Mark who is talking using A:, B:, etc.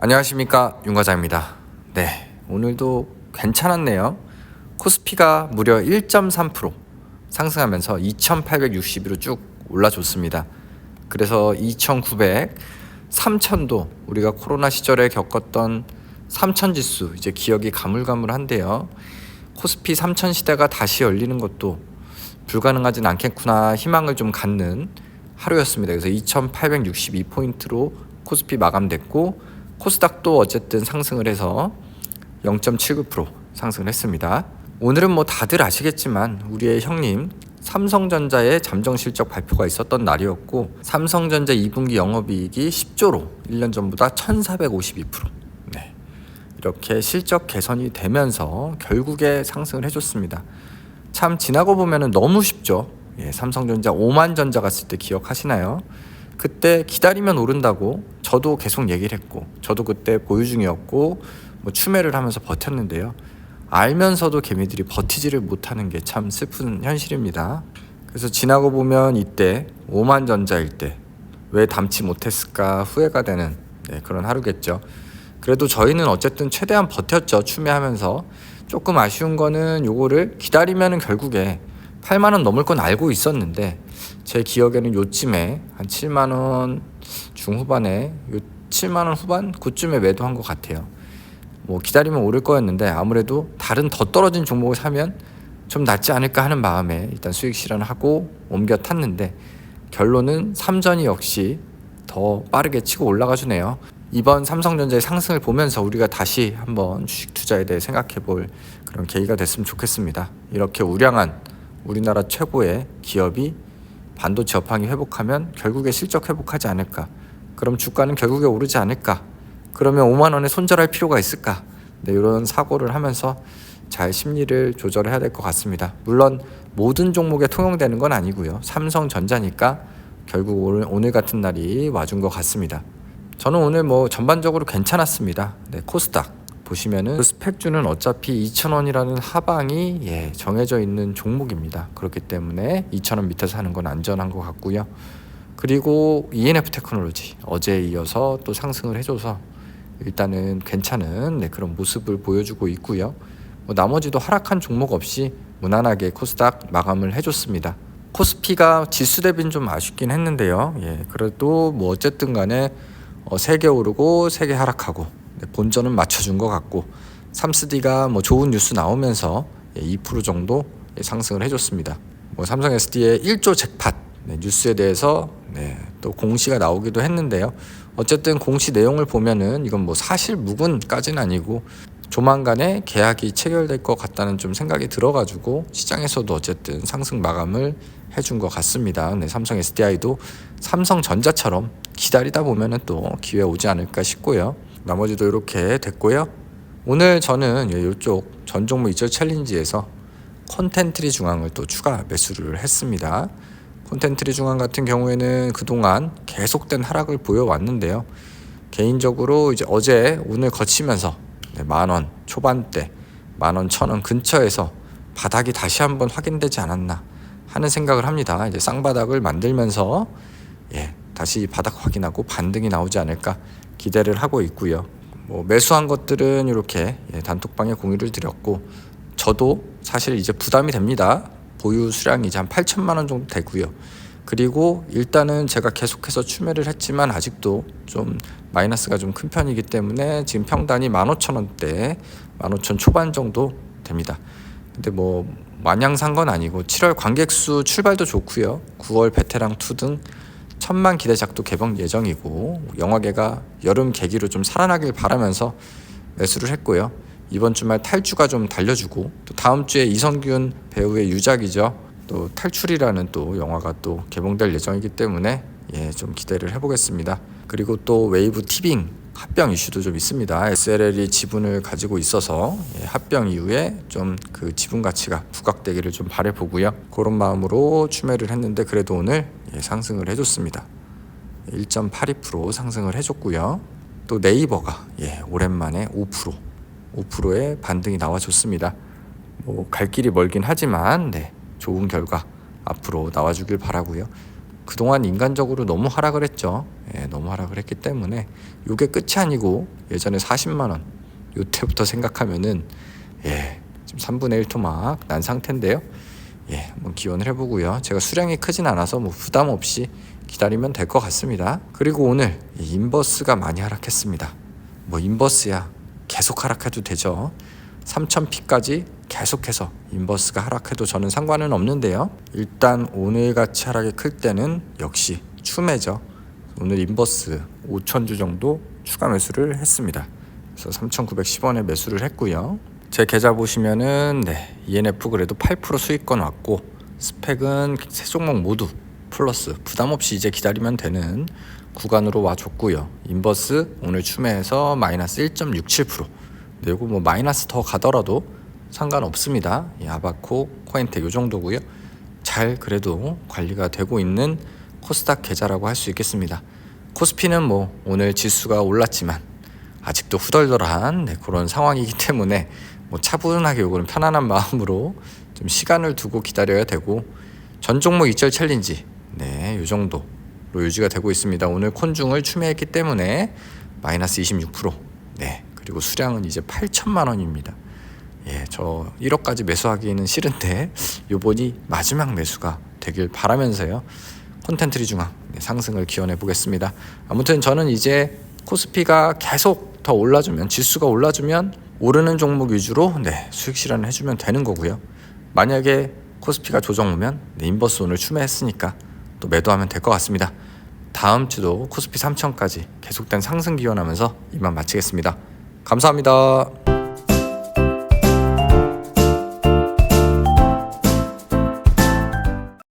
A: 안녕하십니까 윤과장입니다. 네 오늘도 괜찮았네요. 코스피가 무려 1.3% 상승하면서 2,862로 쭉 올라줬습니다. 그래서 2,900, 3,000도 우리가 코로나 시절에 겪었던 3,000 지수 이제 기억이 가물가물한데요. 코스피 3,000 시대가 다시 열리는 것도 불가능하진 않겠구나 희망을 좀 갖는 하루였습니다. 그래서 2,862 포인트로 코스피 마감됐고 코스닥도 어쨌든 상승을 해서 0.79% 상승을 했습니다. 오늘은 뭐 다들 아시겠지만 우리의 형님 삼성전자의 잠정 실적 발표가 있었던 날이었고 삼성전자 2분기 영업이익이 10조로 1년 전보다 1,452%. 네. 이렇게 실적 개선이 되면서 결국에 상승을 해줬습니다. 참 지나고 보면은 너무 쉽죠. 예, 삼성전자 5만 전자 갔을 때 기억하시나요? 그때 기다리면 오른다고 저도 계속 얘기를 했고 저도 그때 보유 중이었고 뭐 추매를 하면서 버텼는데요. 알면서도 개미들이 버티지를 못하는 게 참 슬픈 현실입니다. 그래서 지나고 보면 이때 5만 전자일 때 왜 담지 못했을까 후회가 되는 네, 그런 하루겠죠. 그래도 저희는 어쨌든 최대한 버텼죠. 추매하면서 조금 아쉬운 거는 요거를 기다리면은 결국에 8만 원 넘을 건 알고 있었는데 제 기억에는 요쯤에 한 7만 원 중후반에 요 7만 원 후반 그쯤에 매도한 것 같아요. 뭐 기다리면 오를 거였는데 아무래도 다른 더 떨어진 종목을 사면 좀 낫지 않을까 하는 마음에 일단 수익 실현을 하고 옮겨 탔는데 결론은 삼전이 역시 더 빠르게 치고 올라가 주네요. 이번 삼성전자의 상승을 보면서 우리가 다시 한번 주식 투자에 대해 생각해 볼 그런 계기가 됐으면 좋겠습니다. 이렇게 우량한 우리나라 최고의 기업이 반도체 업황이 회복하면 결국에 실적 회복하지 않을까? 그럼 주가는 결국에 오르지 않을까? 그러면 5만 원에 손절할 필요가 있을까? 네, 이런 사고를 하면서 잘 심리를 조절해야 될 것 같습니다. 물론 모든 종목에 통용되는 건 아니고요. 삼성전자니까 결국 오늘, 오늘 같은 날이 와준 것 같습니다. 저는 오늘 뭐 전반적으로 괜찮았습니다. 네, 코스닥 보시면은 그 스펙주는 어차피 2,000원이라는 하방이 예, 정해져 있는 종목입니다. 그렇기 때문에 2,000원 밑에서 하는 건 안전한 것 같고요. 그리고 ENF 테크놀로지 어제에 이어서 또 상승을 해줘서 일단은 괜찮은 네, 그런 모습을 보여주고 있고요. 뭐 나머지도 하락한 종목 없이 무난하게 코스닥 마감을 해줬습니다. 코스피가 지수 대비는 좀 아쉽긴 했는데요. 예, 그래도 뭐 어쨌든 간에 어, 3개 오르고 3개 하락하고 네, 본전은 맞춰준 것 같고 삼스디가 뭐 좋은 뉴스 나오면서 예, 2% 정도 예, 상승을 해줬습니다. 뭐 삼성 SD의 1조 잭팟 네, 뉴스에 대해서 네, 또 공시가 나오기도 했는데요. 어쨌든 공시 내용을 보면은 이건 뭐 사실 무근까지는 아니고 조만간에 계약이 체결될 것 같다는 좀 생각이 들어가지고 시장에서도 어쨌든 상승 마감을 해준 것 같습니다. 네, 삼성 SDI도 삼성전자처럼 기다리다 보면은 또 기회 오지 않을까 싶고요. 나머지도 이렇게 됐고요. 오늘 저는 이쪽 전 종목 이적 챌린지에서 콘텐트리 중앙을 또 추가 매수를 했습니다. 콘텐트리 중앙 같은 경우에는 그동안 계속된 하락을 보여왔는데요. 개인적으로 이제 어제 오늘 거치면서 네, 만원 초반대, 만원 천원 근처에서 바닥이 다시 한번 확인되지 않았나 하는 생각을 합니다. 이제 쌍바닥을 만들면서 예, 다시 바닥 확인하고 반등이 나오지 않을까 기대를 하고 있고요. 뭐 매수한 것들은 이렇게 예, 단톡방에 공유를 드렸고 저도 사실 이제 부담이 됩니다. 보유 수량이 이제 한 8천만 원 정도 되고요. 그리고 일단은 제가 계속해서 추매를 했지만 아직도 좀 마이너스가 좀 큰 편이기 때문에 지금 평단이 15,000원대, 15,000 초반 정도 됩니다. 근데 뭐 마냥 산 건 아니고 7월 관객 수 출발도 좋고요. 9월 베테랑 2등 천만 기대작도 개봉 예정이고 영화계가 여름 계기로 좀 살아나길 바라면서 매수를 했고요. 이번 주말 탈주가 좀 달려주고 또 다음 주에 이성균 배우의 유작이죠. 또 탈출이라는 또 영화가 또 개봉될 예정이기 때문에 예, 좀 기대를 해보겠습니다. 그리고 또 웨이브 티빙 합병 이슈도 좀 있습니다. SLL이 지분을 가지고 있어서 예, 합병 이후에 좀 그 지분 가치가 부각되기를 좀 바래 보고요. 그런 마음으로 추매를 했는데 그래도 오늘 예, 상승을 해줬습니다. 1.82% 상승을 해줬고요. 또 네이버가 예, 오랜만에 5% 5%의 반등이 나와줬습니다. 뭐 갈 길이 멀긴 하지만 네, 좋은 결과 앞으로 나와주길 바라고요. 그동안 인간적으로 너무 하락을 했죠. 예, 너무 하락을 했기 때문에 이게 끝이 아니고 예전에 40만 원 요때부터 생각하면은 예, 지금 3분의 1 토막 난 상태인데요. 예, 한번 기원을 해보고요. 제가 수량이 크진 않아서 뭐 부담 없이 기다리면 될 것 같습니다. 그리고 오늘 이 인버스가 많이 하락했습니다. 뭐 인버스야 계속 하락해도 되죠. 3000P까지 계속해서 인버스가 하락해도 저는 상관은 없는데요. 일단 오늘 같이 하락이 클 때는 역시 추매죠. 오늘 인버스 5천주 정도 추가 매수를 했습니다. 그래서 3,910원에 매수를 했고요. 제 계좌 보시면은 네, ENF 그래도 8% 수익권 왔고 스펙은 세 종목 모두 플러스 부담 없이 이제 기다리면 되는 구간으로 와줬고요. 인버스 오늘 추매해서 마이너스 1.67%. 네, 이거 뭐 마이너스 더 가더라도 상관없습니다. 이 아바코 코인텍 요 정도고요. 잘 그래도 관리가 되고 있는 코스닥 계좌라고 할 수 있겠습니다. 코스피는 뭐 오늘 지수가 올랐지만 아직도 후덜덜한 네, 그런 상황이기 때문에 뭐 차분하게 요거는 편안한 마음으로 좀 시간을 두고 기다려야 되고 전 종목 이절 챌린지 네, 요 정도로 유지가 되고 있습니다. 오늘 콘중을 추매했기 때문에 마이너스 26%. 네. 그리고 수량은 이제 8천만 원입니다. 예, 저 1억까지 매수하기는 싫은데 요번이 마지막 매수가 되길 바라면서요. 콘텐트리 중앙 네, 상승을 기원해 보겠습니다. 아무튼 저는 이제 코스피가 계속 더 올라주면 지수가 올라주면 오르는 종목 위주로 네, 수익 실현을 해주면 되는 거고요. 만약에 코스피가 조정 오면 네, 인버스 오늘 추매했으니까 또 매도하면 될 것 같습니다. 다음 주도 코스피 3천까지 계속된 상승 기원하면서 이만 마치겠습니다. 감사합니다.